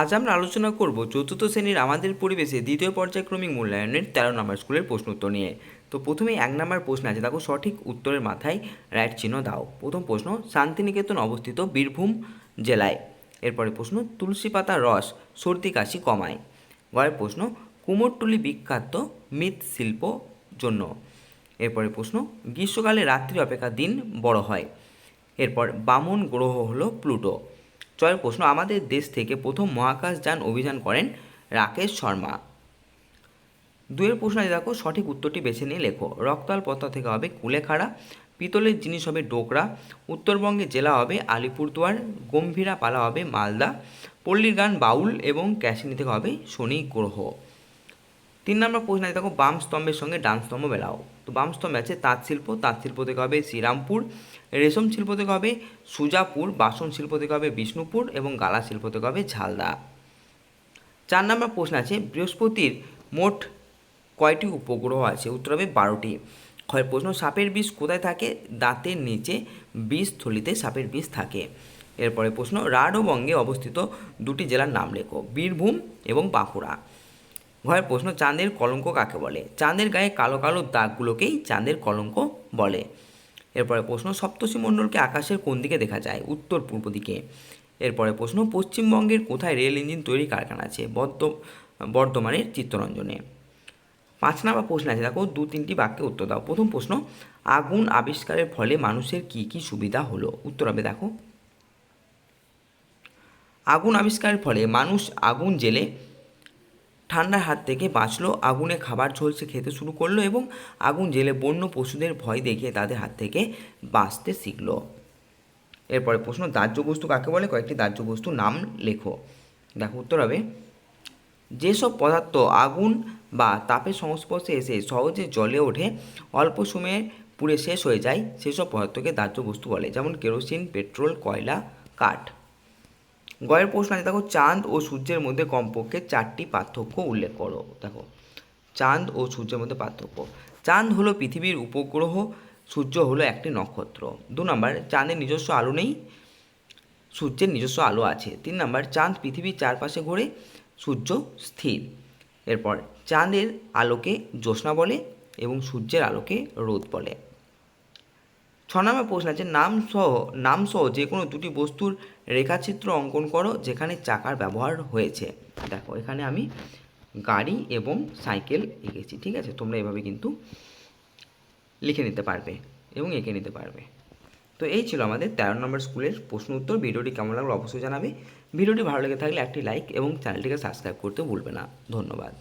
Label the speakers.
Speaker 1: আজ আমরা আলোচনা করব চতুর্থ শ্রেণির আমাদের পরিবেশে দ্বিতীয় পর্যায়ক্রমিক মূল্যায়নের তেরো নম্বর স্কুলের প্রশ্ন উত্তর নিয়ে। তো প্রথমেই এক নম্বর প্রশ্ন আছে, দেখো সঠিক উত্তরের মাথায় রাইট চিহ্ন দাও। প্রথম প্রশ্ন, শান্তিনিকেতন অবস্থিত বীরভূম জেলায়। এরপরে প্রশ্ন তুলসী পাতার রস, সর্দি কাশি কমায়। গয়ের প্রশ্ন, কুমোরটুলি বিখ্যাত মৃৎশিল্প জন্য। এরপরে প্রশ্ন, গ্রীষ্মকালে রাত্রি অপেক্ষা দিন বড় হয়। এরপর বামন গ্রহ হলো প্লুটো। ছয়ের প্রশ্ন, আমাদের দেশ থেকে প্রথম মহাকাশযান অভিযান করেন রাকেশ শর্মা। দুয়ের প্রশ্ন দেখো, সঠিক উত্তরটি বেছে নিয়ে লেখো। রক্তাল পথা থেকে হবে কুলেখাড়া, পিতলের জিনিস হবে ডোকরা উত্তরবঙ্গে জেলা হবে আলিপুরদুয়ার, গম্ভীরা পালা হবে মালদা, পল্লীর গান বাউল এবং ক্যাশিনি থেকে হবে শনি গ্রহ। তিন নম্বর প্রশ্ন দেখো, বাম স্তম্ভের সঙ্গে ডান স্তম্ভ মেলাও। তো বাম স্তম্ভে আছে তাঁত শিল্প তাঁত শিল্প থেকে হবে শ্রীরামপুর, রেশম শিল্প থেকে হবে সুজাপুর, বাসন শিল্প থেকে হবে বিষ্ণুপুর এবং গালা শিল্প থেকে হবে ঝালদা। চার নম্বর প্রশ্ন আছে, বৃহস্পতির মোট কয়টি উপগ্রহ আছে? উত্তর হবে বারোটি। ক্ষয়ের প্রশ্ন, সাপের বিষ কোথায় থাকে? দাঁতের নিচে বিষ থলিতে সাপের বিষ থাকে। এরপরে প্রশ্ন, রাঢ়বঙ্গে অবস্থিত দুটি জেলার নাম লেখো, বীরভূম এবং বাঁকুড়া। ঘরের প্রশ্ন, চাঁদের কলঙ্ক কাকে বলে? চাঁদের গায়ে কালো কালো দাগগুলোকেই চাঁদের কলঙ্ক বলে। এরপরে প্রশ্ন সপ্তর্ষি মণ্ডলকে আকাশের কোন দিকে দেখা যায়? উত্তর পূর্ব দিকে। এরপরে প্রশ্ন, পশ্চিমবঙ্গের কোথায় রেল ইঞ্জিন তৈরি কারখানা আছে? বর্ধ বর্ধমানের চিত্তরঞ্জনে। পাঁচ নাম্বার প্রশ্ন আছে, দেখো, দু তিনটি বাক্যে উত্তর দাও। প্রথম প্রশ্ন, আগুন আবিষ্কারের ফলে মানুষের কি কি সুবিধা হলো? উত্তর হবে, দেখো, আগুন আবিষ্কারের ফলে মানুষ আগুন জেলে ঠান্ডার হাত থেকে বাঁচলো, আগুনে খাবার ঝলসে খেতে শুরু করল এবং আগুন জেলে বন্য পশুদের ভয় দেখিয়ে তাদের হাত থেকে বাঁচতে শিখলো। এরপরে প্রশ্ন, দাহ্য বস্তু কাকে বলে? কয়েকটি দাহ্য বস্তুর নাম লেখো। দেখো উত্তর হবে, যেসব পদার্থ আগুন বা তাপের সংস্পর্শে এসে সহজে জলে ওঠে, অল্প সময়ে পুড়ে শেষ হয়ে যায়, সেসব পদার্থকে দাহ্য বস্তু বলে, যেমন কেরোসিন, পেট্রোল, কয়লা, কাঠ। গয়ের প্রশ্ন আছে, দেখো, চাঁদ ও সূর্যের মধ্যে কমপক্ষে চারটি পার্থক্য উল্লেখ করো, দেখো, চাঁদ ও সূর্যের মধ্যে পার্থক্য, চাঁদ হলো পৃথিবীর উপগ্রহ, সূর্য হলো একটি নক্ষত্র, দু নম্বর, চাঁদের নিজস্ব আলো নেই, সূর্যের নিজস্ব আলো আছে, তিন নম্বর, চাঁদ পৃথিবীর চারপাশে ঘোরে, সূর্য স্থির, এরপর, চাঁদের আলোকে জ্যোৎস্না বলে এবং সূর্যের আলোকে রোদ বলে ছ নম্বর প্রশ্ন আছে, নাম সহ নাম সহ যে কোনো দুটি বস্তুর রেখাচিত্র অঙ্কন করো যেখানে চাকার ব্যবহার হয়েছে। দেখো, এখানে আমি গাড়ি এবং সাইকেল এঁকেছি, ঠিক আছে? তোমরা এভাবে কিন্তু লিখে নিতে পারবে এবং এঁকে নিতে পারবে। তো এই ছিল আমাদের তেরো নম্বর স্কুলের প্রশ্ন উত্তর। ভিডিওটি কেমন লাগল অবশ্যই জানাবে। ভিডিওটি ভালো লেগে থাকলে একটি লাইক এবং চ্যানেলটিকে সাবস্ক্রাইব করতে ভুলবে না। ধন্যবাদ।